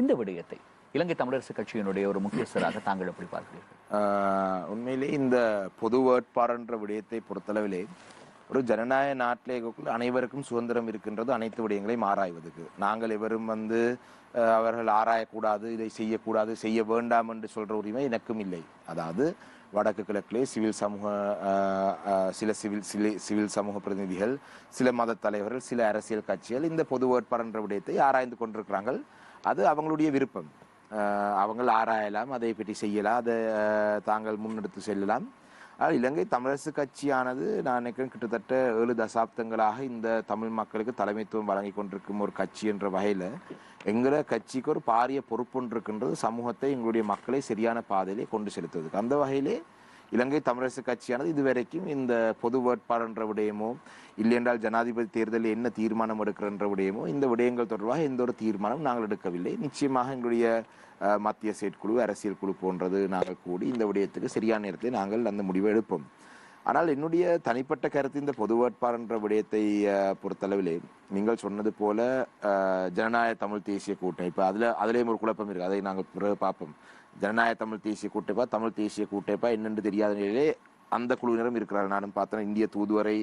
இந்த விடயத்தை இலங்கை தமிழரசு கட்சியினுடைய ஒரு முக்கியஸ்தராக தாங்கள் எப்படி பார்க்கிறீர்கள்? உண்மையிலே இந்த பொது வேட்பாளர்ன்ற விடயத்தை பொறுத்தளவிலே ஒரு ஜனநாயக நாட்டிலே அனைவருக்கும் சுதந்திரம் இருக்கின்றது அனைத்து விடயங்களையும் ஆராய்வதற்கு நாங்கள் எவரும் வந்து அவர்கள் ஆராயக்கூடாது இதை செய்யக்கூடாது செய்ய வேண்டாம் என்று சொல்ற உரிமை எனக்கும் இல்லை. அதாவது வடக்கு கிழக்கிலே சிவில் சமூக சில சிவில் சில சிவில் சமூக பிரதிநிதிகள் சில மத தலைவர்கள் சில அரசியல் கட்சிகள் இந்த பொது வேட்பாளர்ன்ற விடயத்தை ஆராய்ந்து கொண்டிருக்கிறார்கள். அது அவங்களுடைய விருப்பம். அவங்கள் ஆராயலாம் அதை பற்றி செய்யலாம் அதை தாங்கள் முன்னெடுத்து செல்லலாம். ஆனால் இலங்கை தமிழரசு கட்சியானது நான் நினைக்கிறேன் கிட்டத்தட்ட ஏழு தசாப்தங்களாக இந்த தமிழ் மக்களுக்கு தலைமைத்துவம் வழங்கி கொண்டிருக்கும் ஒரு கட்சி என்ற வகையில் எங்களை கட்சிக்கு ஒரு பாரிய பொறுப்புன்றிருக்கின்றது சமூகத்தை எங்களுடைய மக்களை சரியான பாதையிலே கொண்டு செலுத்துவதுக்கு அந்த வகையிலே இலங்கை தமிழரசு கட்சியானது இதுவரைக்கும் இந்த பொது வேட்பாளர் விடயமோ இல்லையென்றால் ஜனாதிபதி தேர்தலில் என்ன தீர்மானம் எடுக்கிறன்ற விடயமோ இந்த விடயங்கள் தொடர்பாக எந்த ஒரு தீர்மானம் நாங்கள் எடுக்கவில்லை. நிச்சயமாக எங்களுடைய மத்திய செயற்குழு அரசியல் குழு போன்றது நாங்கள் கூடி இந்த விடயத்துக்கு சரியான நேரத்தில் நாங்கள் அந்த முடிவை எடுப்போம். ஆனால் என்னுடைய தனிப்பட்ட கருத்து இந்த பொது வேட்பாளர்ன்ற விடயத்தை பொறுத்தளவிலே நீங்கள் சொன்னது போல ஜனநாயக தமிழ் தேசிய கூட்டம் இப்போ அதில் அதிலேயும் ஒரு குழப்பம் இருக்குது அதை நாங்கள் பிறகு பார்ப்போம். ஜனநாயக தமிழ் தேசிய கூட்டமைப்பா தமிழ் தேசிய கூட்டமைப்பா என்னென்று தெரியாத நிலையிலே அந்த குழுவினரும் இருக்கிறார்கள். நானும் பார்த்தேன் இந்திய தூதுவரை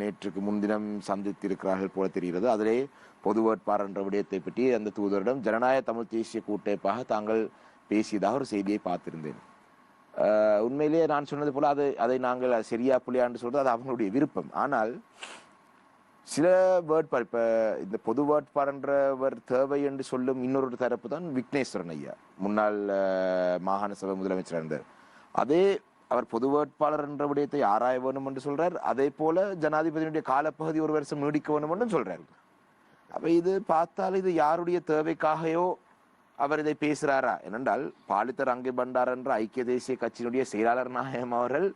நேற்றுக்கு முன்தினம் சந்தித்திருக்கிறார்கள் போல தெரிகிறது. அதிலே பொது வேட்பாளர் என்ற விடயத்தை பற்றி அந்த தூதுவரிடம் ஜனநாயக தமிழ் தேசிய கூட்டமைப்பாக தாங்கள் பேசியதாக ஒரு செய்தியை பார்த்திருந்தேன். உண்மையிலேயே நான் சொன்னது போல அது அதை நாங்கள் சரியா புள்ளியான்னு சொல்றது அது அவங்களுடைய விருப்பம். ஆனால் சில வேட்பாளர் இப்போ இந்த பொது வேட்பாளர்ன்றவர் தேவை என்று சொல்லும் இன்னொரு தரப்பு தான் விக்னேஸ்வரன் ஐயா. முன்னாள் மாகாண சபை முதலமைச்சர் இருந்தார். அதே அவர் பொது வேட்பாளர் என்ற விடயத்தை ஆராய வேணும் என்று சொல்றார். அதே போல ஜனாதிபதியினுடைய காலப்பகுதி ஒரு வருஷம் நீடிக்க வேணும் என்று சொல்றார். அப்ப இது பார்த்தால் இது யாருடைய தேவைக்காகவோ அவர் இதை பேசுறாரா? என்னென்றால் பாலித்த ரங்கை பண்டார் என்ற ஐக்கிய தேசிய கட்சியினுடைய செயலாளர் நாயகம் அவர்கள்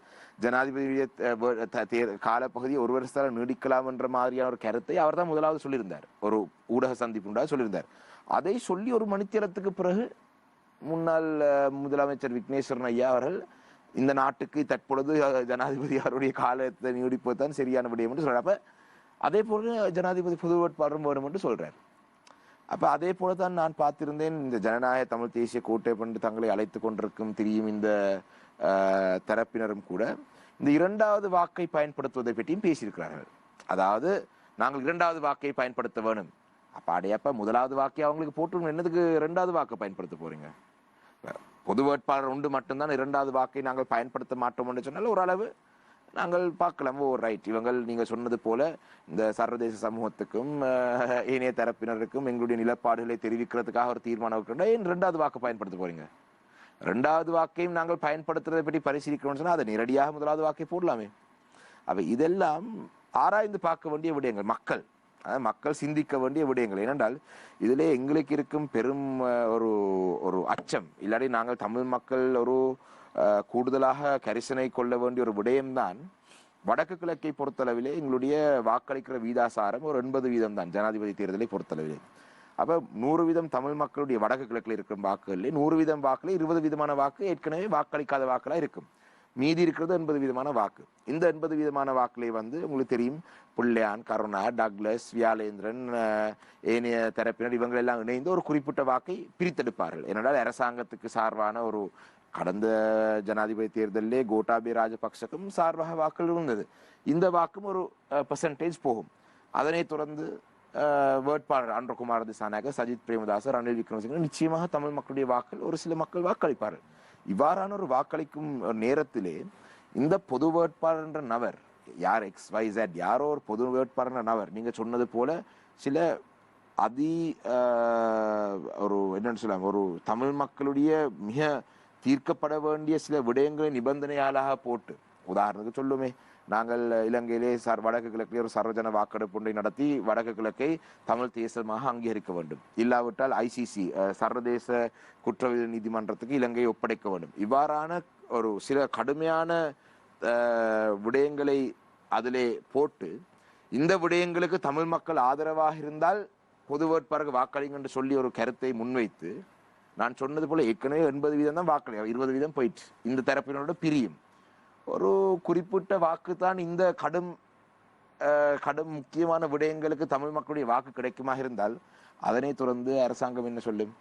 ஜனாதிபதியுடைய காலப்பகுதியை ஒரு வருஷத்தால் நீடிக்கலாம் என்ற மாதிரியான ஒரு கருத்தை அவர் தான் முதலாவது சொல்லியிருந்தார். ஒரு ஊடக சந்திப்பு சொல்லியிருந்தார். அதை சொல்லி ஒரு மணித்திரத்துக்கு பிறகு முன்னாள் முதலமைச்சர் விக்னேஸ்வரன் ஐயா அவர்கள் இந்த நாட்டுக்கு தற்பொழுது ஜனாதிபதி அவருடைய காலத்தை நீடிப்பது தான் சரியான விடயம் என்று சொல்றார். அப்ப அதே போல ஜனாதிபதி பொது வேட்பாளரும் வரும் என்று சொல்றாரு. அப்ப அதே போல தான் நான் பார்த்திருந்தேன் இந்த ஜனநாயக தமிழ் தேசிய கோட்டை கொண்டு தங்களை அழைத்து கொண்டிருக்கும் திரியும் இந்த தரப்பினரும் கூட இந்த இரண்டாவது வாக்கை பயன்படுத்துவதை பற்றியும் பேசியிருக்கிறார்கள். அதாவது நாங்கள் இரண்டாவது வாக்கை பயன்படுத்த வேணும். அப்ப அடையப்ப முதலாவது வாக்கை அவங்களுக்கு போட்டு என்னதுக்கு இரண்டாவது வாக்கை பயன்படுத்த போறீங்க? பொது வேட்பாளர் உண்டு மட்டும்தான் இரண்டாவது வாக்கை நாங்கள் பயன்படுத்த மாட்டோம் என்று சொன்னால் ஓரளவு நாங்கள் பார்க்கலாம். ஓ ரைட் இவங்கள் நீங்கள் சொன்னது போல இந்த சர்வதேச சமூகத்துக்கும் ஏனைய தரப்பினருக்கும் எங்களுடைய நிலப்பாடுகளை தெரிவிக்கிறதுக்காக ஒரு தீர்மானம் இருக்கிறதா ஏன் ரெண்டாவது வாக்கு பயன்படுத்த போறீங்க? ரெண்டாவது வாக்கையும் நாங்கள் பயன்படுத்துறதை பற்றி பரிசீலிக்கிறோம்னு சொன்னால் அதை நேரடியாக முதலாவது வாக்கை போடலாமே. அவை இதெல்லாம் ஆராய்ந்து பார்க்க வேண்டிய விடயங்கள் மக்கள். அதாவது மக்கள் சிந்திக்க வேண்டிய விடயங்கள். ஏனென்றால் இதிலே எங்களுக்கு இருக்கும் பெரும் ஒரு ஒரு அச்சம். இல்லாட்டி நாங்கள் தமிழ் மக்கள் ஒரு கூடுதலாக கரிசனை கொள்ள வேண்டிய ஒரு விடயம்தான். வடக்கு கிழக்கை பொறுத்தளவிலே எங்களுடைய வாக்களிக்கிற வீதாசாரம் ஒரு எண்பது வீதம் தான் ஜனாதிபதி தேர்தலை பொறுத்தளவிலே. அப்போ நூறு வீதம் தமிழ் மக்களுடைய வடக்கு கிழக்கில் இருக்கும் வாக்குகளில் நூறு வீதம் வாக்குல இருபது விதமான வாக்கு ஏற்கனவே வாக்களிக்காத வாக்களா இருக்கும். மீதி இருக்கிறது எண்பது விதமான வாக்கு. இந்த எண்பது விதமான வாக்குலேயே வந்து உங்களுக்கு தெரியும் புள்ளையான் கருணா டக்ளஸ் வியாலேந்திரன் ஏனைய தரப்பினர் இவங்களெல்லாம் இணைந்து ஒரு குறிப்பிட்ட வாக்கை பிரித்தெடுப்பார்கள். ஏனென்றால் அரசாங்கத்துக்கு சார்பான ஒரு கடந்த ஜனாதிபதி தேர்தலிலே கோட்டாபி ராஜபக்சக்கும் சார்பாக வாக்குகள் இருந்தது. இந்த வாக்கும் ஒரு பெர்சன்டேஜ் போகும். அதனைத் தொடர்ந்து வேட்பாளர் அன்றகுமார் திசாநாயக சஜித் பிரேமதாசர் ரணில் விக்ரமசிங்க நிச்சயமாக தமிழ் மக்களுடைய வாக்கள் ஒரு சில மக்கள் வாக்களிப்பார்கள். இவ்வாறான ஒரு வாக்களிக்கும் நேரத்திலே இந்த பொது வேட்பாளர் என்ற நபர் யார் எக்ஸ் வை ஜெட் யாரோ ஒரு பொது வேட்பாளர் என்ற நபர் நீங்க சொன்னது போல சில அதி ஒரு என்னன்னு சொல்லலாம் ஒரு தமிழ் மக்களுடைய மிக தீர்க்கப்பட வேண்டிய சில விடயங்களை நிபந்தனையாளாக போட்டு உதாரணத்துக்கு சொல்லுமே நாங்கள் இலங்கையிலே சார் வடக்கு கிழக்கிலே ஒரு சர்வஜன வாக்கெடுப்பு ஒன்றை நடத்தி வடக்கு கிழக்கை தமிழ் தேசமாக அங்கீகரிக்க வேண்டும். இல்லாவிட்டால் ஐசிசி சர்வதேச குற்றவியல் நீதிமன்றத்துக்கு இலங்கையை ஒப்படைக்க வேண்டும். இவ்வாறான ஒரு சில கடுமையான விடயங்களை அதிலே போட்டு இந்த விடயங்களுக்கு தமிழ் மக்கள் ஆதரவாக இருந்தால் பொது வேட்பாளருக்கு வாக்களிங்க என்று சொல்லி ஒரு கருத்தை முன்வைத்து நான் சொன்னது போல ஏற்கனவே எண்பது வீதம் தான் வாக்களி இருபது வீதம் போயிடுச்சு. இந்த தரப்பினரோட பிரியும். ஒரு குறிப்பிட்ட வாக்கு தான் இந்த கடும் கடும் முக்கியமான விடயங்களுக்கு தமிழ் மக்களுடைய வாக்கு கிடைக்குமா இருந்தால் அதனை தொடர்ந்து அரசாங்கம் என்ன சொல்லும்?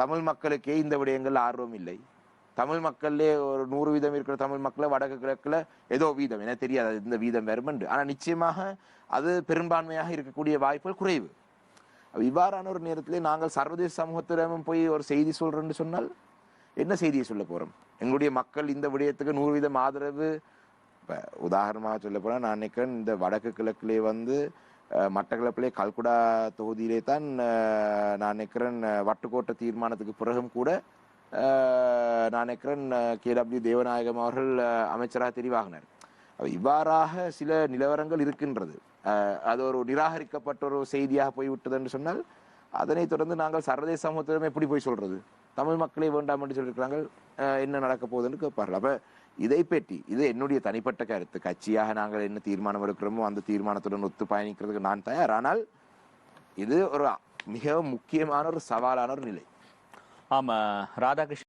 தமிழ் மக்களுக்கே இந்த விடயங்கள் ஆர்வம் இல்லை. தமிழ் மக்கள்லே ஒரு நூறு வீதம் இருக்கிற தமிழ் மக்களை வடக்கு கிழக்கில் ஏதோ வீதம் என தெரியாது இந்த வீதம் வருமென்று ஆனால் நிச்சயமாக அது பெரும்பான்மையாக இருக்கக்கூடிய வாய்ப்புகள் குறைவு. இவ்வாறான ஒரு நேரத்திலே நாங்கள் சர்வதேச சமூகத்திடமும் போய் ஒரு செய்தி சொல்றோம்னு சொன்னால் என்ன செய்தியை சொல்ல போகிறோம் எங்களுடைய மக்கள் இந்த விடயத்துக்கு நூறு வீதம் ஆதரவு. இப்போ உதாரணமாக சொல்ல போனால் நான் நினைக்கிறேன் இந்த வடக்கு கிழக்கிலே வந்து அஹ், மட்டக்களப்பிலே கல்குடா தொகுதியிலே தான் நான் நினைக்கிறேன் வட்டுக்கோட்டை தீர்மானத்துக்கு பிறகும் கூட நான் நினைக்கிறேன் கே டபிள்யூ தேவநாயகம் அவர்கள் அமைச்சராக தெரிவாகினார். இவ்வாறாக சில நிலவரங்கள் இருக்கின்றது. அது ஒரு நிராகரிக்கப்பட்ட ஒரு செய்தியாக போய்விட்டது என்று சொன்னால் அதனை தொடர்ந்து நாங்கள் சர்வதேச சமூகத்திடம் எப்படி போய் சொல்றது? தமிழ் மக்களே வேண்டாம் என்று சொல்லியிருக்கிறாங்க. என்ன நடக்க போகுதுன்னு கேட்பார்கள். அப்போ இதை பற்றி இது என்னுடைய தனிப்பட்ட கருத்து. கட்சியாக நாங்கள் என்ன தீர்மானம் எடுக்கிறோமோ அந்த தீர்மானத்துடன் ஒத்து பயணிக்கிறதுக்கு நான் தயார். ஆனால் இது ஒரு மிக முக்கியமான ஒரு சவாலான ஒரு நிலை. ஆமா ராதாகிருஷ்ணன்